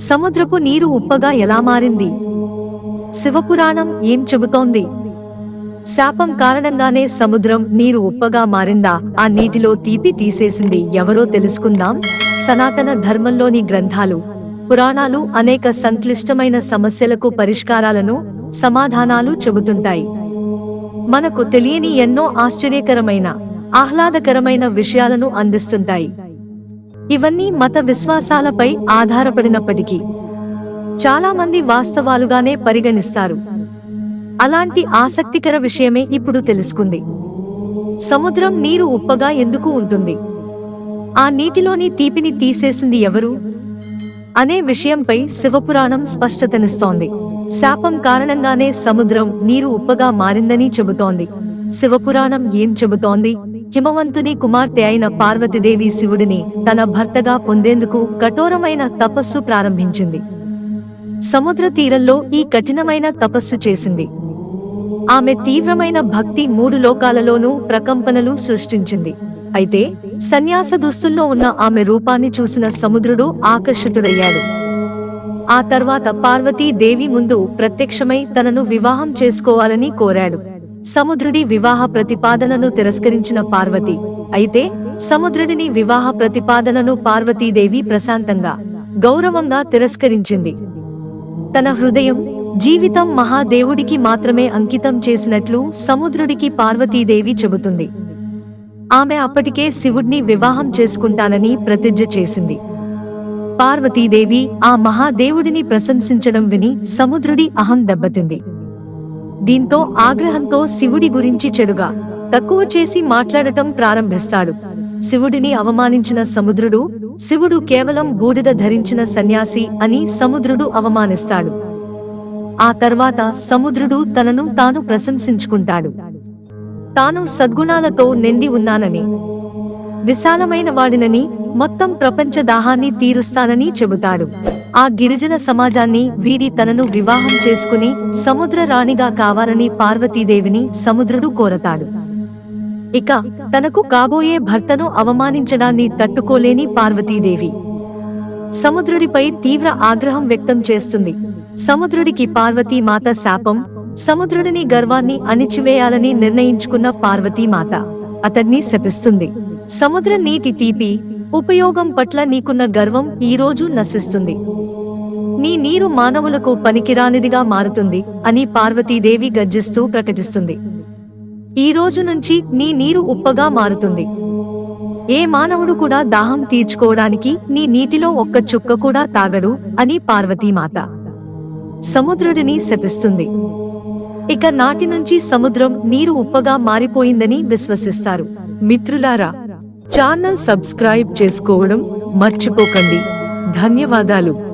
సముద్రపు నీరు ఉప్పగా ఎలా మారింది? శివపురాణం ఏం చెబుతోంది? శాపం కారణంగానే సముద్రం నీరు ఉప్పగా మారిందా? ఆ నీటిలో తీపి తీసేసింది ఎవరో తెలుసుకుందాం. సనాతన ధర్మంలోని గ్రంథాలు పురాణాలు అనేక సంక్లిష్టమైన సమస్యలకు పరిష్కారాలను సమాధానాలు చెబుతుంటాయి. మనకు తెలియని ఎన్నో ఆశ్చర్యకరమైన ఆహ్లాదకరమైన విషయాలను అందిస్తుంటాయి. ఇవన్నీ మత విశ్వాసాలపై ఆధారపడినప్పటికీ చాలా మంది వాస్తవాలుగానే పరిగణిస్తారు. అలాంటి ఆసక్తికర విషయమే ఇప్పుడు తెలుసుకుంది. సముద్రం నీరు ఉప్పగా ఎందుకు ఉంటుంది? ఆ నీటిలోని తీపిని తీసేసింది ఎవరు? అనే విషయంపై శివపురాణం స్పష్టతనిస్తోంది. శాపం కారణంగానే సముద్రం నీరు ఉప్పగా మారిందని చెబుతోంది. శివపురాణం ఏం చెబుతోంది? హిమవంతుని కుమార్తె అయిన పార్వతీదేవి శివుడిని తన భర్తగా పొందేందుకు కఠోరమైన తపస్సు ప్రారంభించింది. సముద్ర తీరంలో ఈ కఠినమైన తపస్సు చేసింది. ఆమె తీవ్రమైన భక్తి మూడు లోకాలలోనూ ప్రకంపనలు సృష్టించింది. అయితే సన్యాస దుస్తుల్లో ఉన్న ఆమె రూపాన్ని చూసిన సముద్రుడు ఆకర్షితుడయ్యాడు. ఆ తర్వాత పార్వతీ దేవి ముందు ప్రత్యక్షమై తనను వివాహం చేసుకోవాలని కోరాడు. సముద్రుడి వివాహ ప్రతిపాదనను తిరస్కరించిన పార్వతి. అయితే సముద్రుడిని వివాహ ప్రతిపాదనను పార్వతీదేవి ప్రశాంతంగా గౌరవంగా తిరస్కరించింది. తన హృదయం జీవితం మహాదేవుడికి మాత్రమే అంకితం చేసినట్లు సముద్రుడికి పార్వతీదేవి చెబుతుంది. ఆమె అప్పటికే శివుడిని వివాహం చేసుకుంటానని ప్రతిజ్ఞ చేసింది. పార్వతీదేవి ఆ మహాదేవుడిని ప్రశంసించడం విని సముద్రుడి అహం దెబ్బతింది. దీంతో ఆగ్రహంతో శివుడి గురించి చెడుగా తక్కువ చేసి మాట్లాడటం ప్రారంభిస్తాడు. శివుడిని అవమానించిన సముద్రుడు శివుడు కేవలం బూడిద ధరించిన సన్యాసి అని సముద్రుడు అవమానిస్తాడు. ఆ తర్వాత సముద్రుడు తనను తాను ప్రశంసించుకుంటాడు. తాను సద్గుణాలతో నిండి ఉన్నానని విశాలమైన వాడినని మొత్తం ప్రపంచ దాహాన్ని తీరుస్తానని చెబుతాడు. ఆ గిరిజన సమాజాన్ని వీడి తనను వివాహం చేసుకుని సముద్ర రాణిగా కావాలని పార్వతీదేవిని సముద్రుడు కోరతాడు. ఇక తనకు కాబోయే భర్తను అవమానించడాన్ని తట్టుకోలేని పార్వతీదేవి. సముద్రుడిపై తీవ్ర ఆగ్రహం వ్యక్తం చేస్తుంది. సముద్రుడికి పార్వతీ మాత శాపం సముద్రుడిని గర్వాన్ని అణిచివేయాలని నిర్ణయించుకున్న పార్వతీ మాత. అతన్ని శపిస్తుంది. సముద్ర నీటి తీపి ఉపయోగం పట్ల నీకున్న గర్వం ఈ రోజు నశిస్తుంది. నీ నీరు మానవులకు పనికిరానిదిగా మారుతుంది అని పార్వతీదేవి గర్జిస్తూ ప్రకటిస్తుంది. ఈ రోజు నుంచి నీ నీరు ఉప్పగా మారుతుంది. ఏ మానవుడు కూడా దాహం తీర్చుకోవడానికి నీ నీటిలో ఒక్క చుక్క కూడా తాగడు అని పార్వతీమాత. సముద్రుడిని శపిస్తుంది. ఇక నాటి నుంచి సముద్రం నీరు ఉప్పగా మారిపోయిందని విశ్వసిస్తారు. మిత్రులారా ఛానల్ సబ్స్క్రైబ్ చేసుకోవడం మర్చిపోకండి. ధన్యవాదాలు.